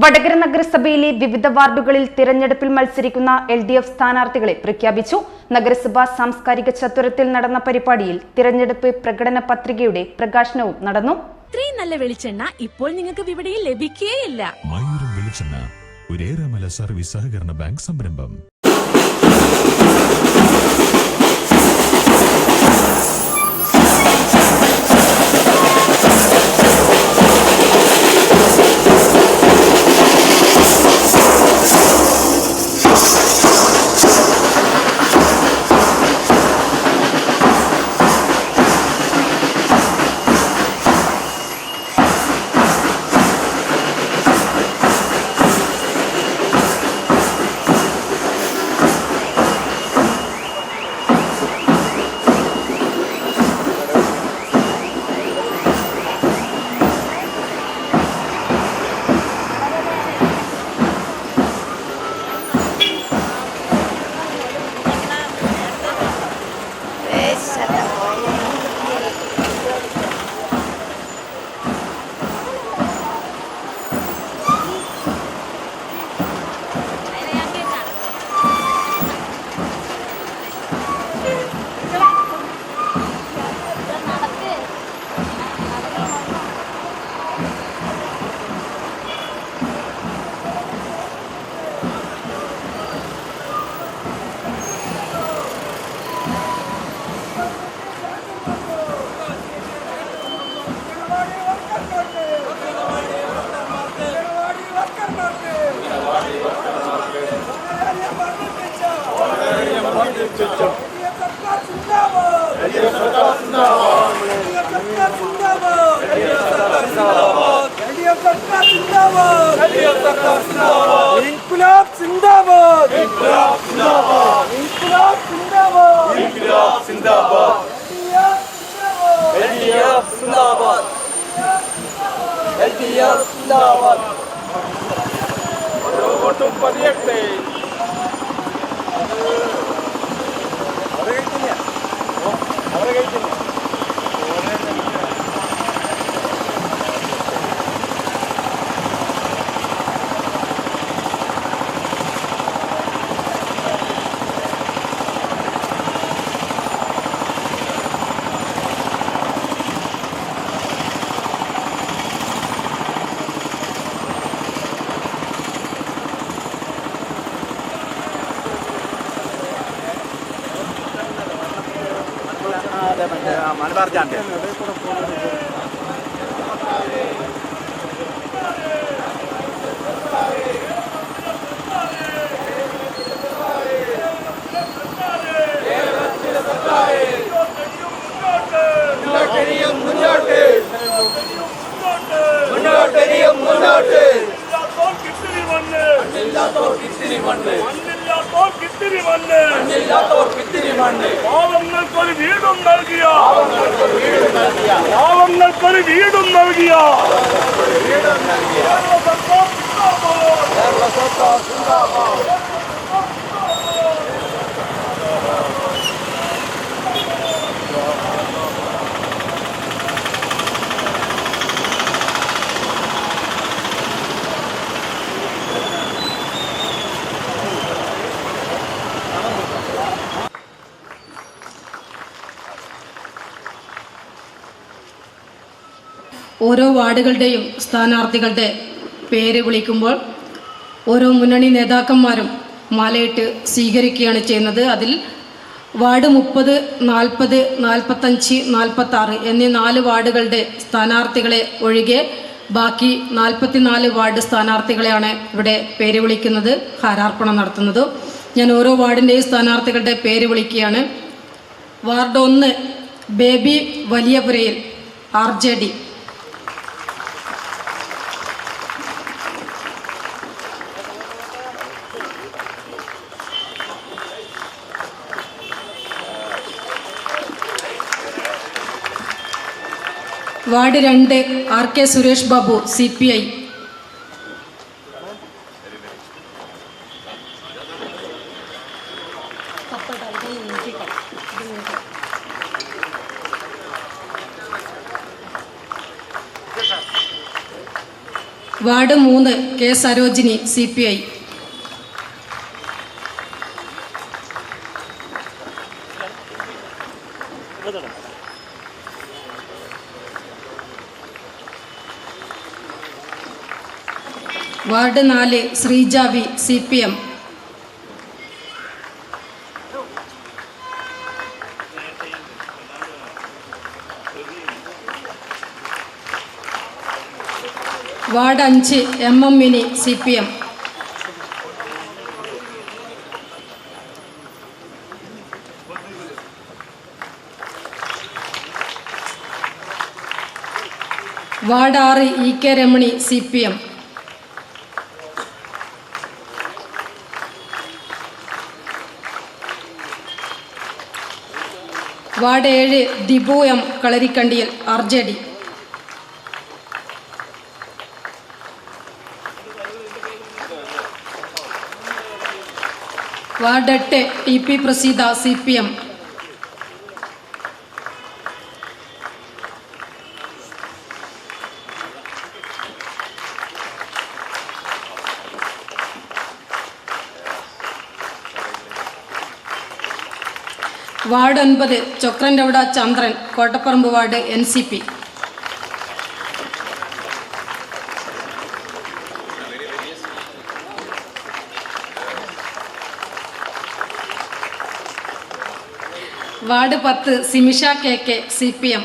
വടകര നഗരസഭയിലെ വിവിധ വാർഡുകളിൽ തിരഞ്ഞെടുപ്പിൽ മത്സരിക്കുന്ന എൽ ഡി എഫ് സ്ഥാനാർത്ഥികളെ പ്രഖ്യാപിച്ചു. നഗരസഭാ സാംസ്കാരിക ചത്വരത്തിൽ നടന്ന പരിപാടിയിൽ തിരഞ്ഞെടുപ്പ് പ്രകടന പത്രികയുടെ പ്രകാശനവും നടന്നു. ഇത്രയും നല്ല വെളിച്ചെണ്ണ ഇപ്പോൾ നിങ്ങൾക്ക് വിപണിയിൽ ലഭിക്കുകയില്ല മയൂരം വെളിച്ചെണ്ണ ഒരേറെമല സർവീസ് സഹകരണ ബാങ്ക് സംരംഭം. ഇൻകുലാബ് സിന്ദാബാദ് ഇൻകുലാബ് സിന്ദാബാദ് ഇൻകുലാബ് സിന്ദാബാദ് ഇൻകുലാബ് സിന്ദാബാദ് എൽഡിഎഫ് സിന്ദാബാദ് എൽഡിഎഫ് സിന്ദാബാദ് ഓരോ വോട്ടും പതിയട്ടെ മലബാർ മുന്നോട്ട്. ഇല്ലാത്തോർ കിത്തിരി മണ്ണ് മണ്ണില്ലാത്തോർ കിത്തിരി മണ്ണ് ഇല്ലാത്തോർ ഇത്തിരി മണ്ണ് പാവങ്ങൾക്കൊരു വീടും നൽകിയ. പാവങ്ങൾക്കൊരു വീടും നൽകിയ. സർക്കാർ ഓരോ വാർഡുകളുടെയും സ്ഥാനാർത്ഥികളുടെ പേര് വിളിക്കുമ്പോൾ ഓരോ മുന്നണി നേതാക്കന്മാരും മാലയിട്ട് സ്വീകരിക്കുകയാണ് ചെയ്യുന്നത്. അതിൽ വാർഡ് മുപ്പത് നാൽപ്പത് നാൽപ്പത്തഞ്ച് നാൽപ്പത്താറ് എന്നീ നാല് വാർഡുകളുടെ സ്ഥാനാർത്ഥികളെ ഒഴികെ ബാക്കി നാൽപ്പത്തിനാല് വാർഡ് സ്ഥാനാർത്ഥികളെയാണ് ഇവിടെ പേര് വിളിക്കുന്നത് ഹാരാർപ്പണം നടത്തുന്നത്. ഞാൻ ഓരോ വാർഡിന്റെയും സ്ഥാനാർത്ഥികളുടെ പേര് വിളിക്കുകയാണ്. വാർഡ് ഒന്ന് Baby Valiyapurayil R J D. Ward രണ്ട് R K Suresh Babu C P I. Ward മൂന്ന് K Sarojini C P I. Ward നാല് ശ്രീജാവി സി പി എം വാർഡ് അഞ്ച് M M Mini C P M ward ആറ് E K Ramani C P M ward ഏഴ് Dibu M Kalarikkandiyil R J D. Ward എട്ട് T P Praseetha C P M. Ward ഒൻപത് Chokrantevida Chandran Kottaparamba ward N C P. Ward പത്ത് Simisha K K C P M.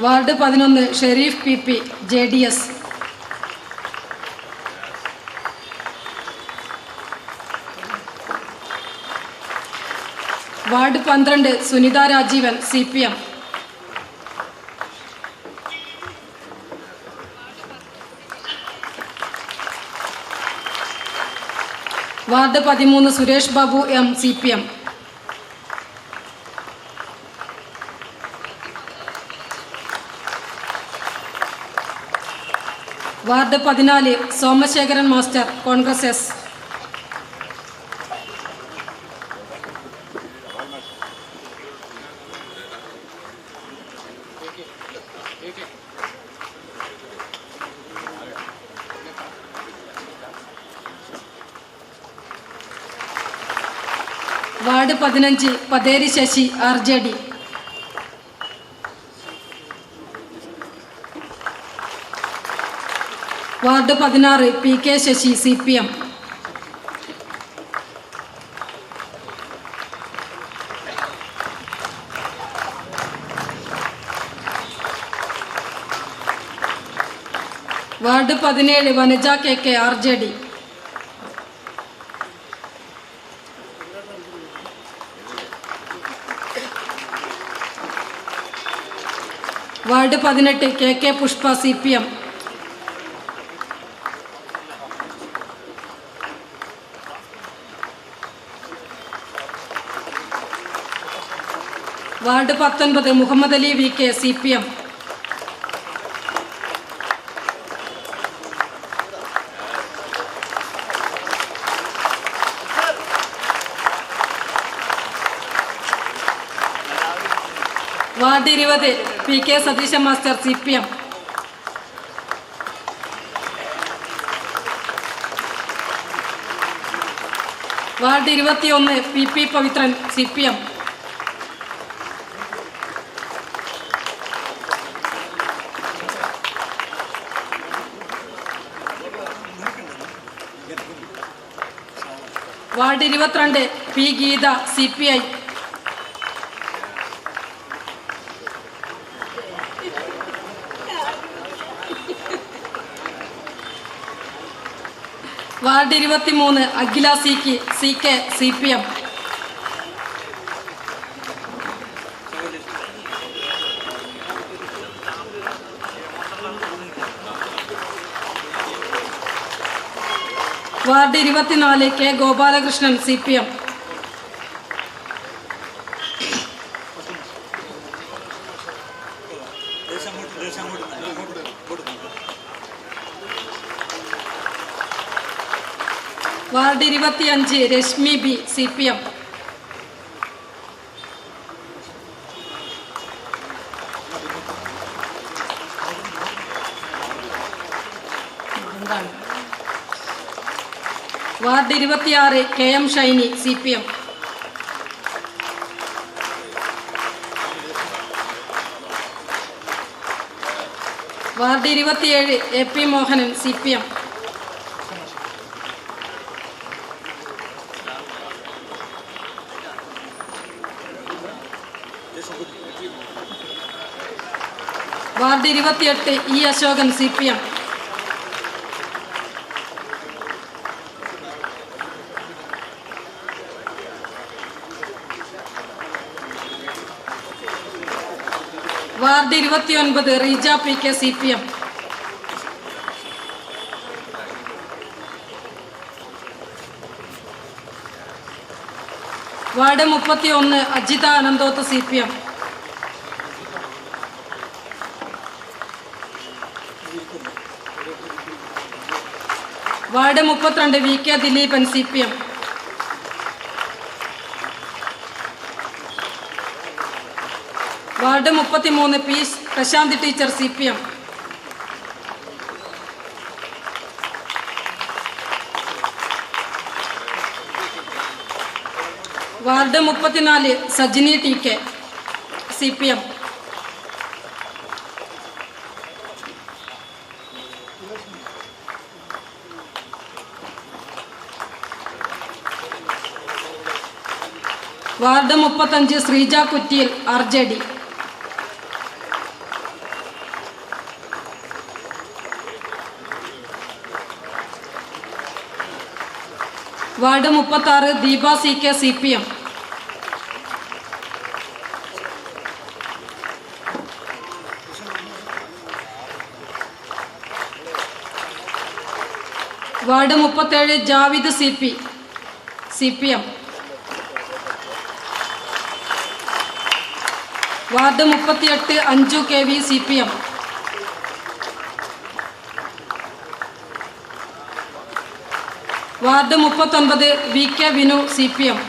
Ward പതിനൊന്ന് Shareef P P J D S. Ward പന്ത്രണ്ട് Sunitha Rajeevan C P M. Ward പതിമൂന്ന് Suresh Babu M C P M. Ward പതിനാല് Somasekharan master Congress S. Ward പതിനഞ്ച് Pateri Sasi R J D ward പതിനാറ് P K Sasi C P M. Ward പതിനേഴ് Vanaja K K R J D ward പതിനെട്ട് K K Pushpa C P M. Ward പത്തൊൻപത് Muhammad Ali V K C P M. Ward ഇരുപത് P K Satheesan master C P M. Ward ഇരുപത്തിയൊന്ന് P P Pavithran C P M. Ward ഇരുപത്തിരണ്ട് P Geetha C P I. Ward ഇരുപത്തിമൂന്ന് Akhila C K C K C P M. Ward ഇരുപത്തിനാല് K Gopalakrishnan C P M. അറുപത്തിയഞ്ച് Reshmi B C P M. Ward ഇരുപത്തിയാറ് K M Shiny C P M. Ward ഇരുപത്തിയേഴ് A P Mohanan C P M. Ward ഇരുപത്തിയെട്ട് E Asokan C P M. Ward ഇരുപത്തിയൊൻപത് Reeja P K C P M. Ward മുപ്പത്തി ഒന്ന് Ajitha Ananthoth C P M. Ward മുപ്പത്തിരണ്ട് V K Dileepan C P M. Ward മുപ്പത്തിമൂന്ന് P Prasanthi teacher C P M. Ward മുപ്പത്തിനാല് Sajini T K C P M. Ward മുപ്പത്തഞ്ച് Sreeja Kuttiyil R J D. Ward മുപ്പത്തി ആറ് Deepa C K C P M. Ward മുപ്പത്തേഴ് Javid C P C P M. Ward മുപ്പത്തിയെട്ട് Anju K V C P M. Ward മുപ്പത്തൊൻപത് V K Vinu C P M.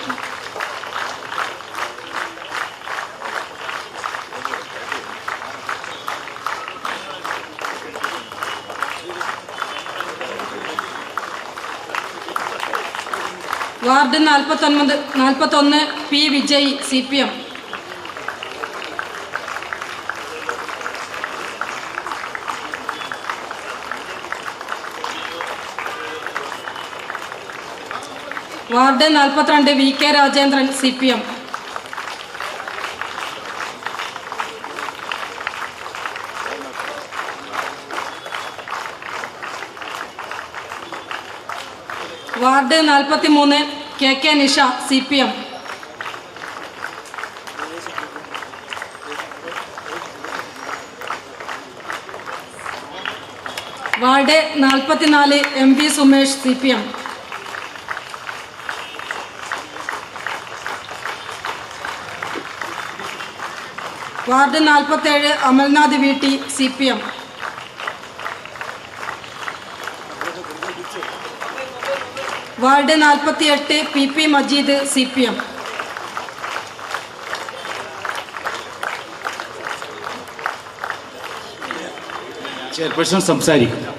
Ward നാൽപ്പത്തൊൻപത് നാൽപ്പത്തൊന്ന് P Vijay C P M. Ward നാൽപ്പത്തിരണ്ട് V K Rajendran C P M ward നാൽപ്പത്തി മൂന്ന് K K Nisha C P M ward നാൽപ്പത്തിനാല് M V Sumesh C P M ward നാൽപ്പത്തേഴ് Amalnath V T C P M. Ward നാൽപ്പത്തിയെട്ട് P P Majeed C P M. Chairperson സംസാരിക്കും